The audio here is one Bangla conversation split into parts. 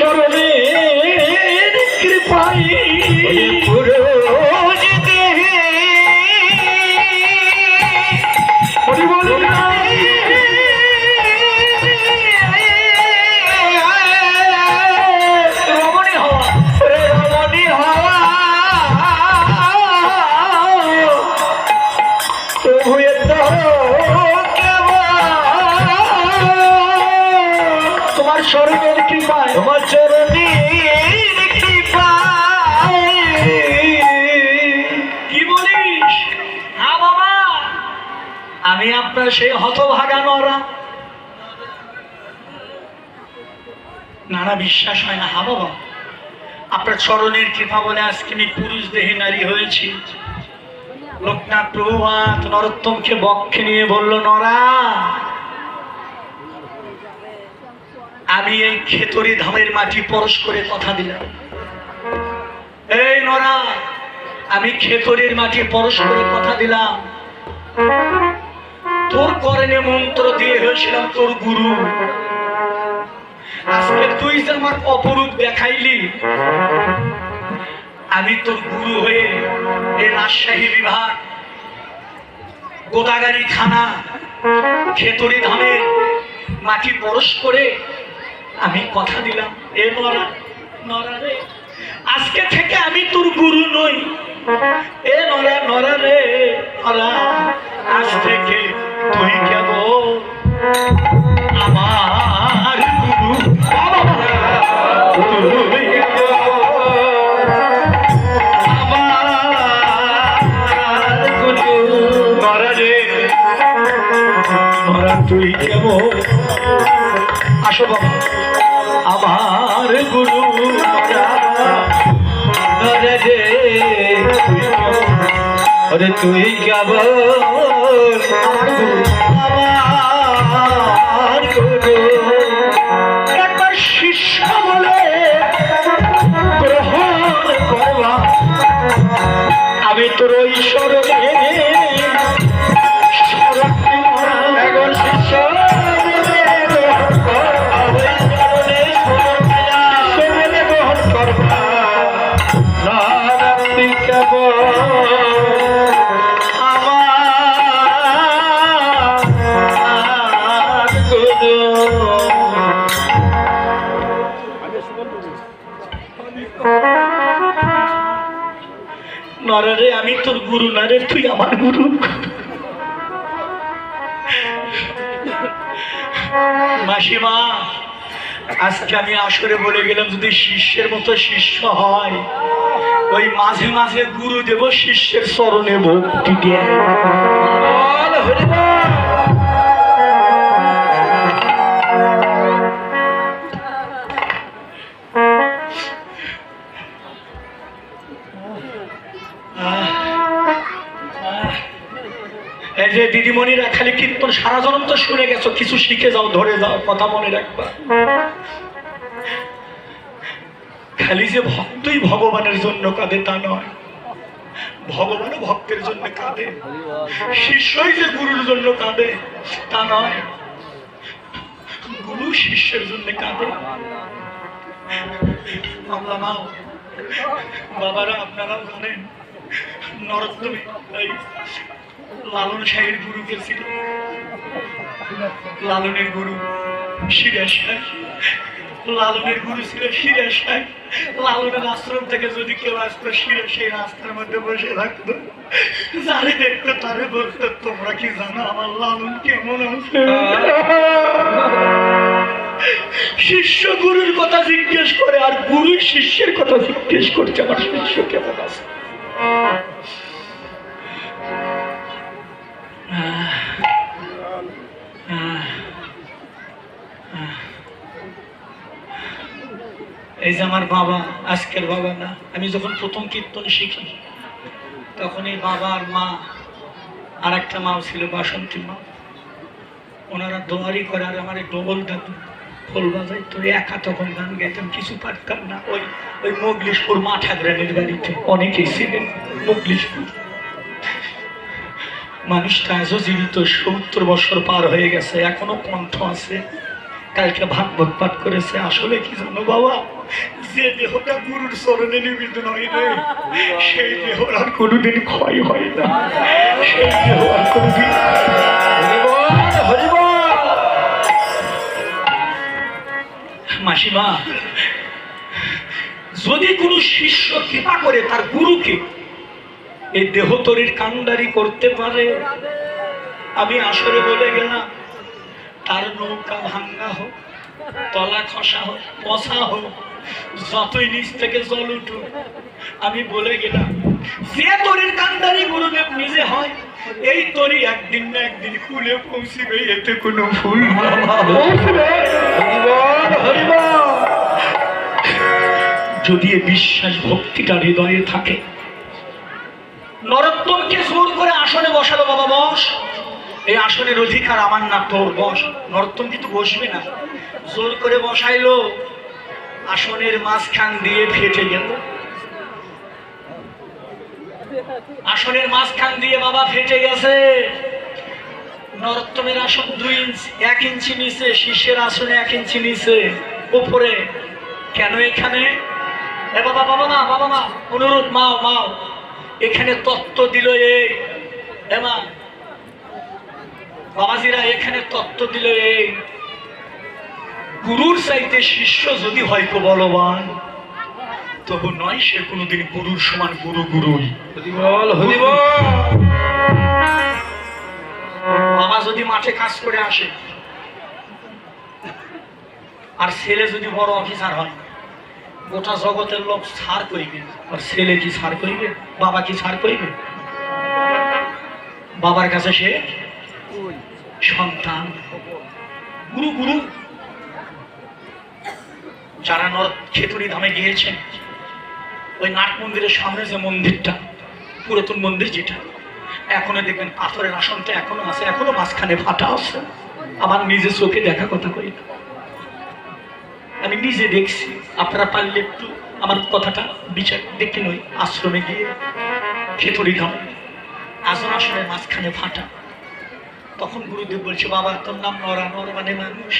ওই আপনার সেই হতভাগা নরা। নানা বিশ্বাস হয় না, হা বাবা। আপনার চরণের কৃপা বলে আজকে আমি পুরুষ দেহে নারী হয়েছি। লোকনাথ প্রভুনাথ নরোত্তমকে বক্ষে নিয়ে বলল, নরা, আমি এই খেতরি ধামের মাটি পরশ করে কথা দিলাম। এই নরা, আমি খেতরির মাটি পরশ করে কথা দিলাম। তোর করণে মন্ত্র দিয়ে হয়েছিলাম তোর গুরু। আজকে তুই যে আমার অপরূপ দেখাইলি, আমি তোর গুরু হয়ে এই রাজশাহী বিভাগ, গোদাগাড়ি থানা, খেতরি ধামে মাটি পরশ করে আমি কথা দিলাম, এ নরা নরা রে, আজকে থেকে আমি তোর গুরু নই। এ নরা নরা রে, নরা, আজ থেকে তুই কেমন? আসো বাবা আমার গুরু রে তুই কেমন? আমার নরে আমি তোর গুরু নারে তুই আমার গুরু। মাসিমা, আজকে আমি আসরে বলে গেলাম, যদি শিষ্যের মতো শিষ্য হয়, ওই মাঝে মাঝে গুরু দেব, শিষ্যের চরণে ভক্তি দিয়ে। দিদিমণিরা খালি কীর্তন, সারা জনম তো শুনে গেছো, কিছু শিখে যাও, ধরে যাও, কথা মনে রাখবা। খালি যে ভক্তই ভগবানের জন্য কাঁদে তা নয়, ভগবানও ভক্তের জন্য কাঁদে। শিষ্যই যে গুরুর জন্য কাঁদে, তা নয়, গুরু শিষ্যের জন্য কাঁদে। আমরা মাও বাবারা, আপনারাও জানেন, নরোত্তমী লালন শাহের গুরু কে ছিল? লালনের গুরু শিরা শাহ। লালনের গুরু ছিল শিরা শাহ। লালনের আশ্রম থেকে যদি কেউ আসতো, শিরা সেই রাস্তার মধ্যে বসে থাকতো। যারে দেখতো তারে বলতো, তোমরা কি জানো আমার লালন কেমন আছে? শিষ্য গুরুর কথা জিজ্ঞেস করে, আর গুরু শিষ্যের কথা জিজ্ঞেস করছে, আমার শিষ্য কেমন আছে? এই যে আমার বাবা, আজকের বাবা না, আমি যখন প্রথম কীর্তন শিখি, তখন এই বাবা আর মা আর একটা মাও ছিল, বাসন্তী মা। ওনারা দোয়ারি করে, আর আমার ডবল দাদু খোল বাজাই তো একা তখন গান গাইতাম, কিছু পারতাম না। ওই ওই মোগলিশপুর মাঠা গ্রামের বাড়িতে অনেকেই ছিলেন মোগলিশপুর। মানুষটা আজও জীবিত, সত্তর বছর পার হয়ে গেছে, এখনও কণ্ঠ আছে। কালকে ভাগবত পাঠ করেছে। আসলে কি জানো বাবা? যে দেহটা গুরুর হয় রে, সেই দেহ আর কোনোদিন ক্ষয় হয় না। সেই দেহ আর কোনোদিন মাসিমা, যদি কোনো শিষ্য কৃপা করে তার গুরুকে এই দেহতরির কান্ডারি করতে পারে, আমি আসরে বলে গেলাম, তার নৌকা ভাঙ্গা হোক, তলা খসা হোক, পচা হোক যতই নিচ থেকে জল উঠুক আমি বলে গেলাম যে তরির কান্ডারি গুরুদেব নিজে হয় এই তরি একদিন না একদিন খুলে পৌঁছিবে এতে কোনো হরিবল যদি এ বিশ্বাস ভক্তিটা হৃদয়ে থাকে নরোত্তমকে জোর করে আসনে বসালো বাবা বস। এই আসনের অধিকার আমার না তোর বস। নরোত্তম কিন্তু বসবে না। জোর করে বসাইলো। আসনের মাঝখান দিয়ে ফেটে গেল। আসনের মাঝখান দিয়ে বাবা ফেটে গেছে। নরোত্তমের আসন দুই ইঞ্চি, এক ইঞ্চি নিচে শিষ্যের আসনে এক ইঞ্চি নিচে, উপরে। কেন এখানে? এ বাবা বাবা মা বাবা মা, অনুরোধ, মাও মাও। এখানে তত্ত্ব দিল এ মা। বাবাজিরা, এখানে তত্ত্ব দিল এই গুরুর চাইতে শিষ্য যদি হয় বলবান। তবু নয় সে কোনোদিন গুরুর সমান গুরু গুরুই। বাবা যদি মাঠে কাজ করে আসে আর ছেলে যদি বড় অফিসার হয় গোটা জগতের লোক ছাড় করিবে। আর ছেলে কি ছাড় করিবে? বাবা কি ছাড় করিবে? বাবার কাছে সে সন্তান। গুরু গুরু। যারা নর খেতুরি ধামে গিয়েছেন, ওই নাট মন্দিরের সামনে যে মন্দিরটা, পুরাতন মন্দির যেটা এখনও দেখবেন পাথরের আসনটা এখনও আছে এখনও মাঝখানে ফাটা আছে। আমার নিজের চোখে দেখা কথা করি না। আমি নিজে দেখছি, আপনারা পারলে একটু আমার কথাটা বিচার দেখতে নই, আশ্রমে গিয়ে খেতুরি ধামে আসন আসনের মাঝখানে ফাটা। তখন গুরুদেব বলছে, বাবা, তোর নাম নরা, নর মানে মানুষ।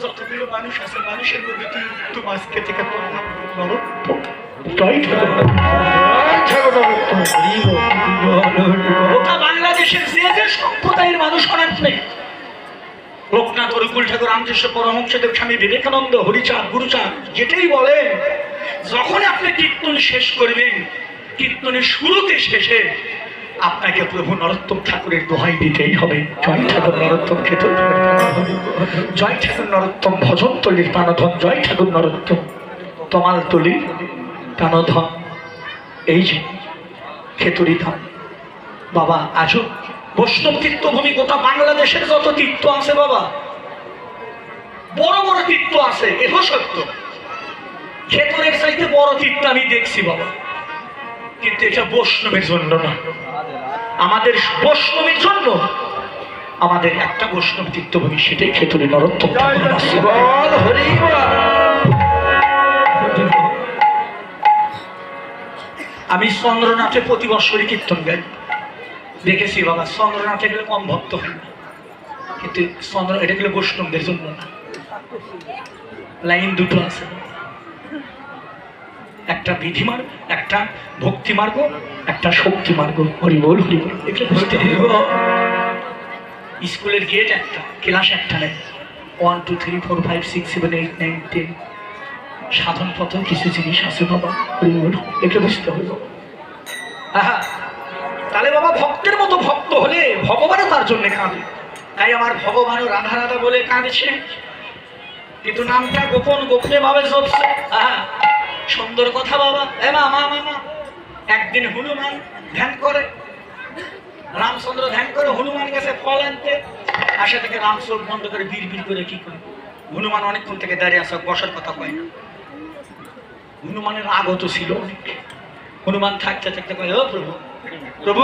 যতগুলো মানুষ আছে, মানুষের মধ্যে তুই উত্তম আজকে থেকে তোর নাম নেই লোকনাথ ঠাকুর স্বামী বিবেকানন্দ, হরিচাঁদ যেটাই বলে যখন আপনি কীর্তন শেষ করবেন, কীর্তনের শুরুতে শেষে আপনাকে প্রভু নরোত্তম ঠাকুরের দোহাই দিতেই হবে। জয় ঠাকুর নরোত্তম খেত জয় ঠাকুর নরোত্তম ভজন তলির প্রাণধন। জয় ঠাকুর নরোত্তম তমাল তলির প্রাণধন। এই যে খেতুরি ধাম। বাবা, আজও বৈষ্ণব তীর্থভূমি গোটা বাংলাদেশের যত তীর্থ আছে বাবা, বড় বড় তীর্থ আছে, এহ সত্য। খেতরের চাইতে বড় তীর্থ আমি দেখছি বাবা। কিন্তু এটা বৈষ্ণবের জন্য না। আমাদের বৈষ্ণবের জন্য আমাদের একটা বৈষ্ণব তীর্থভূমি সেটাই খেতুরি নরোত্তম আমি চন্দ্রনাথে প্রতি বছরই কীর্তন গাই। দেখেছি বাবা চন্দ্রনাথে গেলে কম ভক্ত হয় না। কিন্তু চন্দ্র এটা গেলে বৈষ্ণবদের জন্য না। লাইন দুটো আছে। একটা বিধি মার্গ একটা ভক্তি মার্গ একটা শক্তি মার্গ হরিবল বুঝতে স্কুলের গেট একটা ক্লাস একটা নেই। One two three four five six seven eight nine ten সাধন পথ কিছু জিনিস আছে বাবা। হরিবল এগুলো বুঝতে। আহা, তাহলে বাবা ভক্তের মতো ভক্ত হলে ভগবানও তার জন্য কাঁদে। তাই আমার ভগবানও রাধা রাধা বলে কাঁদছে। কিন্তু নামটা গোপন গোপনে ভাবে চলছে আহা সুন্দর কথা বাবা। এ মা মা মা একদিন হনুমান ধ্যান করে। রামচন্দ্র ধ্যান করে, হনুমান গেছে ফল আনতে। আসা থেকে রাম চোখ বন্ধ করে বীর বীর করে কি করে? হনুমান অনেকক্ষণ থেকে দাঁড়িয়ে আসা বসার কথা কয় না। হনুমানের আগত ছিল হনুমান থাকতে থাকতে কয়, ও প্রভু প্রভু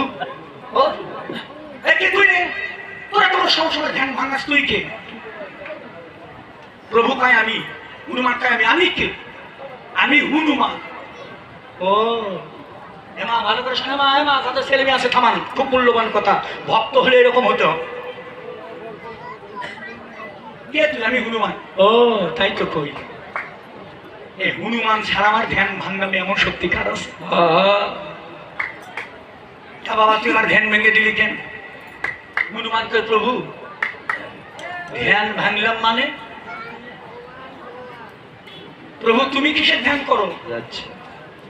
তোরা তোমার সবসময় ধ্যান ভাঙাস তুই কে? প্রভু কয়, আমি। হনুমান কয়, আমি আমি কে? আমি হনুমান ও এমা ভালো করে শোনে মা এমা তাদের ছেলে মেয়ে আছে থামান খুব মূল্যবান কথা। ভক্ত হলে এরকম হতে। কে তুই? আমি হনুমান। ও তাই তো কই। এই হনুমান ছাড়া আমার ধ্যান ভাঙলামে এমন সত্যিকার আছে। আহা, তা বাবা তুই আমার ধ্যান ভেঙে দিলি কেন? হনুমান কই প্রভু? ধ্যান ভাঙলাম মানে? প্রভু তুমি কিসের ধ্যান করো?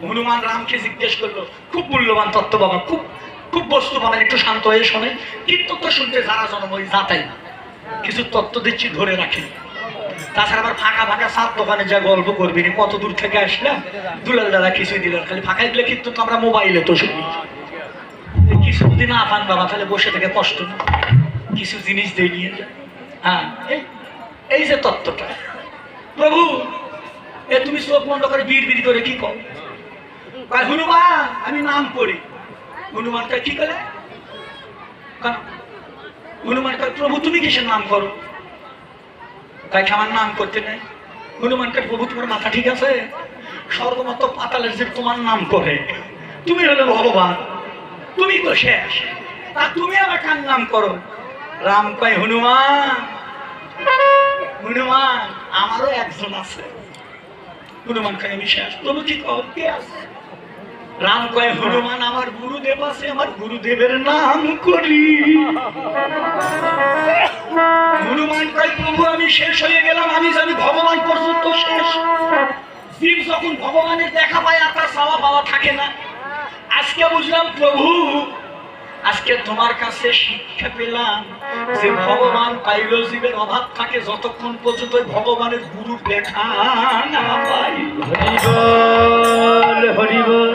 হনুমান রামকে জিজ্ঞেস করল খুব মূল্যবান তত্ত্ব বাবা খুব খুব বস্তু পাবেন একটু শান্ত হয়ে শোনে। কি তত্ত্ব শুনতে যারা জন্ম ওই যাতাই না। কিছু তত্ত্ব দিচ্ছি ধরে রাখেন তাছাড়া আবার ফাঁকা ফাঁকা সাত দোকানে যা গল্প করবি কত দূর থেকে আসলাম? দুলাল দাদা কিছুই দিলেন খালি ফাঁকা দিলে কিন্তু আমরা মোবাইলে তো শুনি। কিছু যদি না পান বাবা তাহলে বসে থেকে কষ্ট না। কিছু জিনিস দিয়ে নিয়ে হ্যাঁ এই যে তত্ত্বটা। প্রভু তুমি চোখ বন্ধ করে বীর বীর করে কি কর কয়, হনুমান, আমি নাম করি হনুমান কয়, কি করে হনুমান প্রভু, তুমি কিসের নাম করো? তাই আমার নাম করতে নেই। হনুমান কয়, প্রভু, তোমার মাথা ঠিক আছে? সর্বমত পাতালের যে তোমার নাম করে, তুমি হলে ভগবান। তুমি তো শেষ। তা তুমি আবার কার নাম করো? রাম কয়, হনুমান হনুমান, আমারও একজন আছে। হনুমান কয় আমি শেষ প্রভু কি কে আছে? রাম কয়, হনুমান আমার গুরুদেব আছে, আমার গুরুদেবের নাম করি। হনুমান কয়, প্রভু, আমি শেষ হয়ে গেলাম, আমি জানি ভগবান পর্যন্ত শেষ। জীব যখন ভগবানের দেখা পায়, আর তার চাওয়া পাওয়া থাকে না। আজকে বুঝলাম, প্রভু আজকে তোমার কাছে শিক্ষা পেলাম যে ভগবান পাইল জীবের অভাব থাকে যতক্ষণ পর্যন্ত ভগবানের গুরু দেখা না পাই হরিবল হরিবল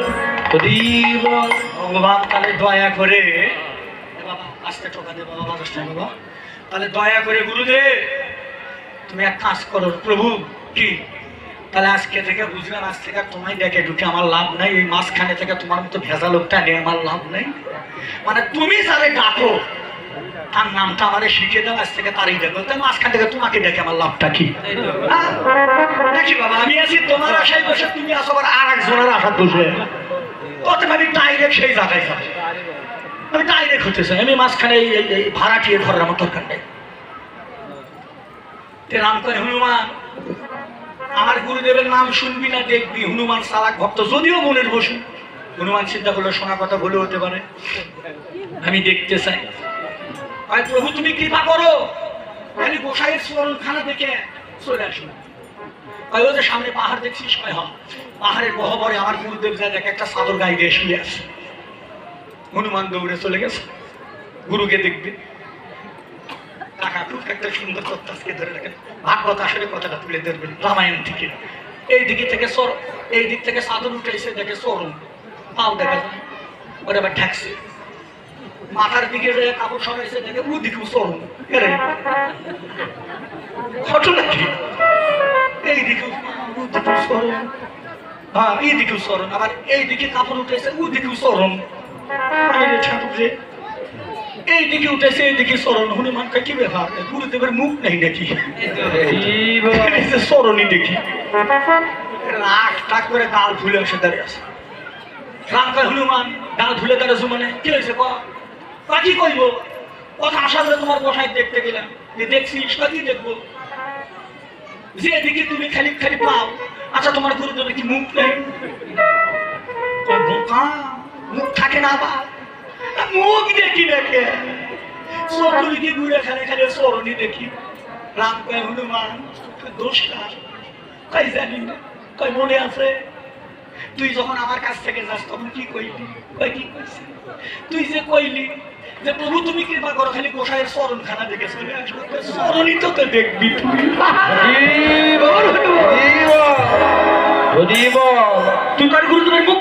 হরিবল। ভগবান তাহলে দয়া করে আস্তে টোকা দে বাবা না বাবা। তাহলে দয়া করে গুরুদেব তুমি এক কাজ করো প্রভু কি? তাহলে আজকে থেকে বুঝলাম আজ থেকে তোমায় ডেকে ঢুকে আমার লাভ নাই, এই মাঝখানে থেকে তোমার মতো ভেজা লোকটা নিয়ে আমার লাভ নেই। মানে তুমি যারে ডাকো, তার নামটা আমারে শিখে দাও, আজ থেকে তারই দেখো। তাই মাঝখান থেকে তোমাকে ডেকে আমার লাভটা কি? হ্যাঁ? দেখি বাবা, আমি আছি তোমার আশায় বসে, তুমি আসো আবার আর একজনের আশা বসে। তখন আমি ডাইরেক্ট সেই জায়গায় যাব। আমি ডাইরেক্ট হতে চাই। আমি মাঝখানে এই ভাড়াটিয়ে ধরার আমার দরকার নেই। রাম করে হনুমান আমার গুরুদেবের নাম শুনবি না দেখবি। হনুমান সালাক ভক্ত, যদিও মনের বসু। হনুমান চিন্তা করলে শোনা কথা ভুলে হতে পারে। আমি দেখতে চাই। প্রভু, তুমি কৃপা করো। খালি গোসাইয়ের খানা দেখে চলে আসুন কয় যে সামনে পাহাড় দেখছিস? কয় হ্যাঁ। পাহাড়ের গহবরে আমার গুরুদেব যা দেখে একটা সাদর গায়ে দিয়ে শুয়ে আছে। হনুমান দৌড়ে চলে গেছে। গুরুকে দেখবে। রামায়ণ থেকে। এই দিকে থেকে সর, এই দিক থেকে চাদর উঠেছে, দেখে সরম পাও দেখা। যায় আবার ঠেকছে। মাথার দিকে কাপড় সরাইছে, দেখে ও দিকেও ঘটনা কি? এই দিকেও হ্যাঁ এই দিকেও আবার এই কাপড় উঠেছে ও দিকেও ঠাকুর এই দিকে উঠেছে এই দিকে সরণ হনুমান কি ব্যাপার? গুরুদেবের মুখ নেই নাকি? সরণই দেখি। রাগ টাক করে গাল ফুলে এসে দাঁড়িয়ে আছে। কয় হনুমান গাল ফুলে দাঁড়িয়েছে মানে। কি হয়েছে ক কি কইব? কথা আসা করে তোমার বসায় দেখতে গেলাম। যে দেখছি কি দেখব। যে এদিকে তুমি খালি খালি পাও। আচ্ছা তোমার গুরুদেবের কি মুখ নেই? মুখ থাকে না আবার। মুখ দেখি দেখে। চতুর্দিকে ঘুরে খালি খালি সরণি দেখি। রাম কয় হনুমান দোষ কার? কই জানি না। মনে আছে? তুই যখন আমার কাছ থেকে যাস তখন কি কইলি? কই কি কইছি? তুই যে কইলি যে প্রভু তুমি কৃপা করো খালি গোসাইয়ের চরণ খানা দেখে চলে আসব। চরণই তো তো দেখবি তুই। তুই কার গুরুদেবের মুখ